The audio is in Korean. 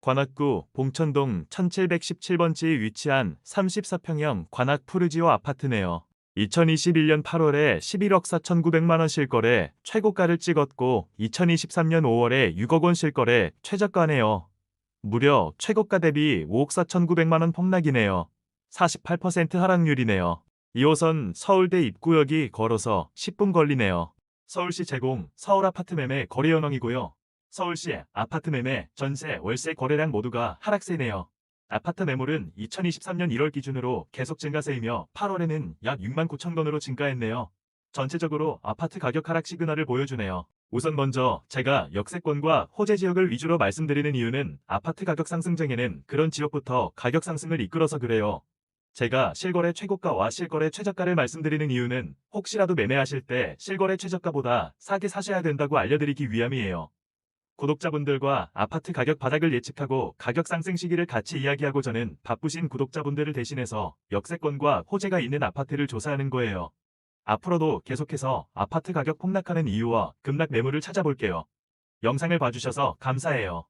관악구 봉천동 1717번지에 위치한 34평형 관악 푸르지오 아파트네요. 2021년 8월에 11억 4,900만 원 실거래 최고가를 찍었고 2023년 5월에 6억 원 실거래 최저가네요. 무려 최고가 대비 5억 4,900만 원 폭락이네요. 48% 하락률이네요. 2호선 서울대 입구역이 걸어서 10분 걸리네요. 서울시 제공 서울 아파트 매매 거래 현황이고요. 서울시 아파트 매매, 전세, 월세 거래량 모두가 하락세네요. 아파트 매물은 2023년 1월 기준으로 계속 증가세이며 8월에는 약 6만 9천 건으로 증가했네요. 전체적으로 아파트 가격 하락 시그널을 보여주네요. 우선 먼저 제가 역세권과 호재 지역을 위주로 말씀드리는 이유는 아파트 가격 상승장에는 그런 지역부터 가격 상승을 이끌어서 그래요. 제가 실거래 최고가와 실거래 최저가를 말씀드리는 이유는 혹시라도 매매하실 때 실거래 최저가보다 싸게 사셔야 된다고 알려드리기 위함이에요. 구독자분들과 아파트 가격 바닥을 예측하고 가격 상승 시기를 같이 이야기하고 저는 바쁘신 구독자분들을 대신해서 역세권과 호재가 있는 아파트를 조사하는 거예요. 앞으로도 계속해서 아파트 가격 폭락하는 이유와 급락 매물을 찾아볼게요. 영상을 봐주셔서 감사해요.